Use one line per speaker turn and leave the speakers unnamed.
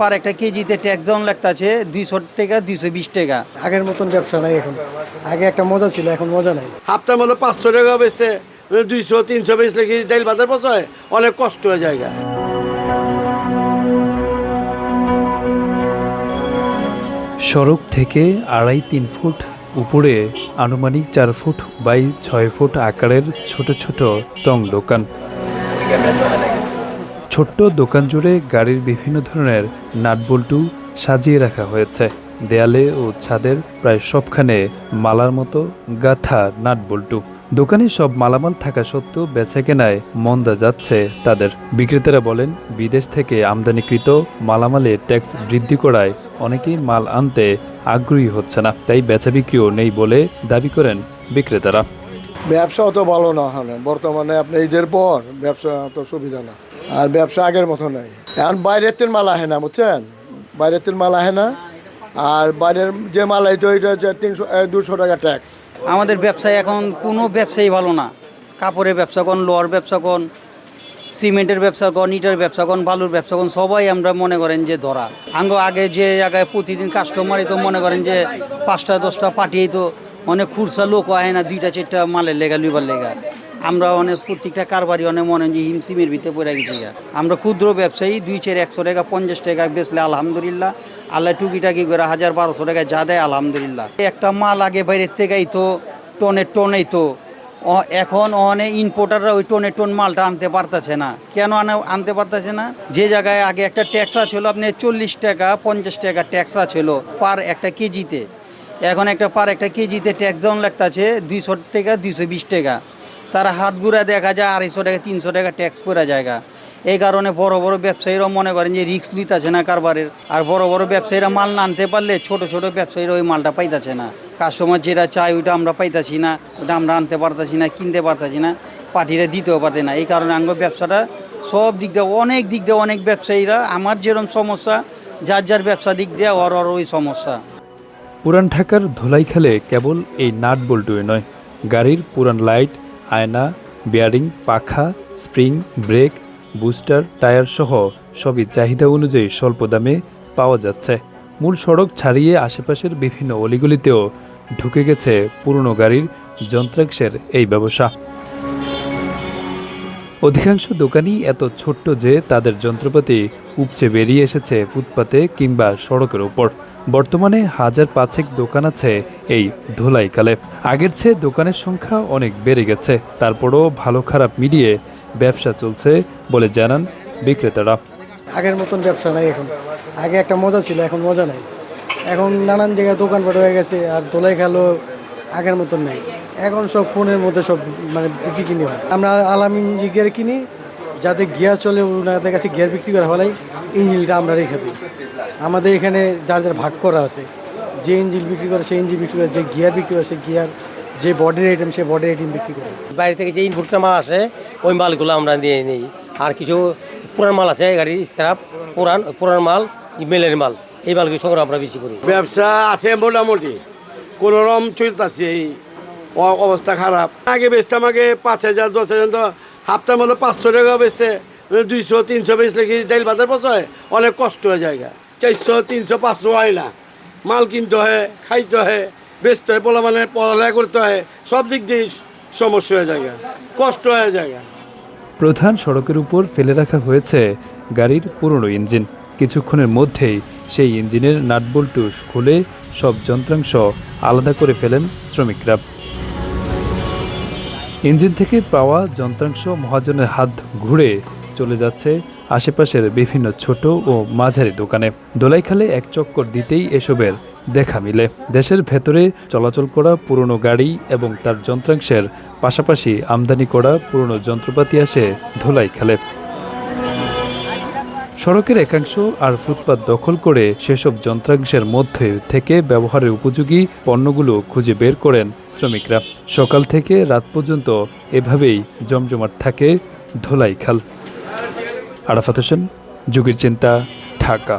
পার একটা কেজিতে ট্যাক্স যেমন লাগতেছে দুইশো টাকা দুইশো বিশ টাকা।
আগের মতন ব্যবসা নাই এখন। আগে একটা মজা ছিল এখন মজা নাই।
হাফটার মধ্যে পাঁচশো টাকা বেচতে দুইশো তিনশো বেচলে কি ডাইল বাজার পচায় অনেক কষ্ট হয়ে জায়গা
সড়ক থেকে আড়াই তিন ফুট উপরে আনুমানিক চার ফুট বাই ছয় ফুট আকারের ছোট ছোট টং দোকান। ছোট্ট দোকান জুড়ে গাড়ির বিভিন্ন ধরনের নাটবল্টু সাজিয়ে রাখা হয়েছে। দেয়ালে ও ছাদের প্রায় সবখানে মালার মতো গাথা নাটবল্টু। দোকানে সব মালামাল থাকা সত্ত্বেও বেচা কেনায় মন্দা যাচ্ছে তাদের। বিক্রেতারা বলেন, বিদেশ থেকে আমদানিকৃত মালামালে ট্যাক্স বৃদ্ধি করায় অনেকেই মাল আনতে আগ্রহী হচ্ছে না, তাই বেচা বিক্রিও নেই বলে দাবি করেন বিক্রেতারা।
ব্যবসা অত ভালো না বর্তমানে আপনি ঈদের পর ব্যবসা অত সুবিধা না। আর ব্যবসা আগের মতো নাই। এখন বাইরের তেল মাল আহে না, বুঝছেন? বাইরের তেল মাল আহে না, আর বাইরের যে মাল আইতো ওইটা হচ্ছে তিনশো দুশো টাকা ট্যাক্স
আমাদের ব্যবসায় এখন কোনো ব্যবসাই ভালো না। কাপড়ের ব্যবসা কোন, লোহার ব্যবসা কোন, সিমেন্টের ব্যবসা কোন, ইটের ব্যবসা কোন, বালুর ব্যবসা কোন, সবাই আমরা মনে করেন যে ধরা। আঙ্গ আগে যে জায়গায় প্রতিদিন কাস্টমারই তো মনে করেন যে পাঁচটা দশটা পাঠিয়েই তো অনেক খুরসা লোক হয় না, দুইটা, চারটা মালের লেগা, লইবার লেগা। আমরা অনেক প্রত্যেকটা কারবারই অনেক মনে যে হিমসিমের ভিতরে পড়ে গেছি। আমরা ক্ষুদ্র ব্যবসায়ী, দুই চার একশো টাকা, পঞ্চাশ টাকা বেচলে আলহামদুলিল্লাহ। আল্লাহ টুকিটাকি করে হাজার বারোশো টাকা যা দেয় আলহামদুলিল্লাহ। একটা মাল আগে বাইরের থেকেই তো টনে টনেই তো এখন অনেক ইম্পোর্টাররা ওই টনে টন মালটা আনতে পারতেছে না। কেন আনা- আনতে পারতেছে না? যে জায়গায় আগে একটা ট্যাক্সা ছিল, আপনি চল্লিশ টাকা, পঞ্চাশ টাকা ট্যাক্সা ছিল পার একটা কেজিতে। এখন একটা পার একটা কেজিতে ট্যাক্স যেমন লাগতেছে দুইশো টাকা, দুইশো বিশ টাকা। তারা হাত ঘুরা দেখা যায়, আড়াইশো টাকা, তিনশো টাকা ট্যাক্স পড়া জায়গা। এই কারণে বড় বড় ব্যবসায়ীরাও মনে করেন যে রিস্ক নিতেছে না কারবারের। আর বড় বড় ব্যবসায়ীরা মাল না আনতে পারলে ছোট ছোট ব্যবসায়ীরা ওই মালটা পাইতেছে না। কাস্টমার যেটা চাই ওইটা আমরা পাইতাছি না ওটা আমরা আনতে পারতাছি না, কিনতে পারতাছি না পার্টিরা দিতেও পারতে না। এই কারণে আঙ্গ ব্যবসাটা সব দিক দিয়ে, অনেক দিক দিয়ে অনেক ব্যবসায়ীরা, আমার যেরকম সমস্যা, যার যার ব্যবসা দিক দিয়ে ওর ওর ওই সমস্যা।
পুরান ঢাকার ধোলাইখালে কেবল এই নাট বল্টুই নয়, গাড়ির পুরান লাইট আয়না, বিয়ারিং, পাখা, স্প্রিং, ব্রেক, বুস্টার, টায়ার সহ সবই চাহিদা অনুযায়ী স্বল্প দামে পাওয়া যাচ্ছে। মূল সড়ক ছাড়িয়ে আশেপাশের বিভিন্ন অলিগলিতেও ঢুকে গেছে পুরনো গাড়ির যন্ত্রাংশের এই ব্যবসা। অধিকাংশ দোকানই এত ছোট্ট যে তাদের যন্ত্রপাতি উপচে বেরিয়ে এসেছে ফুটপাতে কিংবা সড়কের ওপর। বর্তমানে হাজার পাঁচেক দোকান আছে এই ধোলাইকালে। আগের চেয়ে দোকানের সংখ্যা অনেক বেড়ে গেছে। তারপরও ভালো খারাপ মিলিয়ে ব্যবসা চলছে বলে জানান বিক্রেতারা।
আগের মতন ব্যবসা নাই এখন। আগে একটা মজা ছিল, এখন মজা নাই। এখন নানান জায়গায় দোকানপাট হয়ে গেছে আর দোলাই খেলো আগের মতন নাই। এখন সব ফোনের মধ্যে সব মানে বিক্রি হয়। আমরা আলামিন যে গিয়ার কিনি যাতে গিয়ার চলে ওনাদের কাছে গিয়ার বিক্রি করা হলেই ইঞ্জিনটা আমরা রেখে দিই। আমাদের এখানে যার যার ভাগ করা আছে যে ইঞ্জিন বিক্রি করে সেই ইঞ্জিন বিক্রি করে যে গিয়ার বিক্রি করে সে গিয়ার যে বডির আইটেম সে বডির আইটেম বিক্রি করে।
বাইরে থেকে যে ইনপুটটা মাল আসে ওই মালগুলো আমরা দিয়ে নিই। আর কিছু পুরান মাল আছে গাড়ির স্ক্রাপ পুরান পুরান মাল মেলের মাল এই মালগুলো সংগ্রহ আমরা বেশি করি।
ব্যবসা আছে মোটামুটি। কোনো রকম চলতেছে এই অবস্থা খারাপ। আগে বেচতাম আগে পাঁচ হাজার দশ হাজার তো হাফটার মধ্যে পাঁচশো টাকা বেচতে দুইশো, তিনশো বেচলে কি ডাইল বাজার পচায় অনেক কষ্ট হয়ে জায়গা চারশো, তিনশো, পাঁচশো হয় না। মাল কিনতে হয়, খাইতে হয়, বেচতে হয় পোলা মানে পড়ালেখা করতে হয়, সব দিক দিয়ে সমস্যা হয়ে জায়গা কষ্ট হয়ে জায়গা
প্রধান সড়কের উপর ফেলে রাখা হয়েছে গাড়ির পুরনো ইঞ্জিন। কিছুক্ষণের মধ্যেই সেই ইঞ্জিনের নাটবল্টু খুলে সব যন্ত্রাংশ আলাদা করে ফেলেন শ্রমিকরা। ইঞ্জিন থেকে পাওয়া যন্ত্রাংশ মহাজনের হাত ঘুরে চলে যাচ্ছে আশেপাশের বিভিন্ন ছোট ও মাঝারি দোকানে। দোলাইখালে এক চক্কর দিতেই এসবের দেখা মিলে। দেশের ভেতরে চলাচল করা পুরনো গাড়ি এবং তার যন্ত্রাংশের পাশাপাশি আমদানি করা পুরনো যন্ত্রপাতি আসে ধোলাইখালে সড়কের একাংশ আর ফুটপাত দখল করে সেসব যন্ত্রাংশের মধ্যে থেকে ব্যবহারের উপযোগী পণ্যগুলো খুঁজে বের করেন শ্রমিকরা। সকাল থেকে রাত পর্যন্ত এভাবেই জমজমাট থাকে ধোলাই খাল। আরাফাত হোসেন, যুগের চিন্তা, ঢাকা।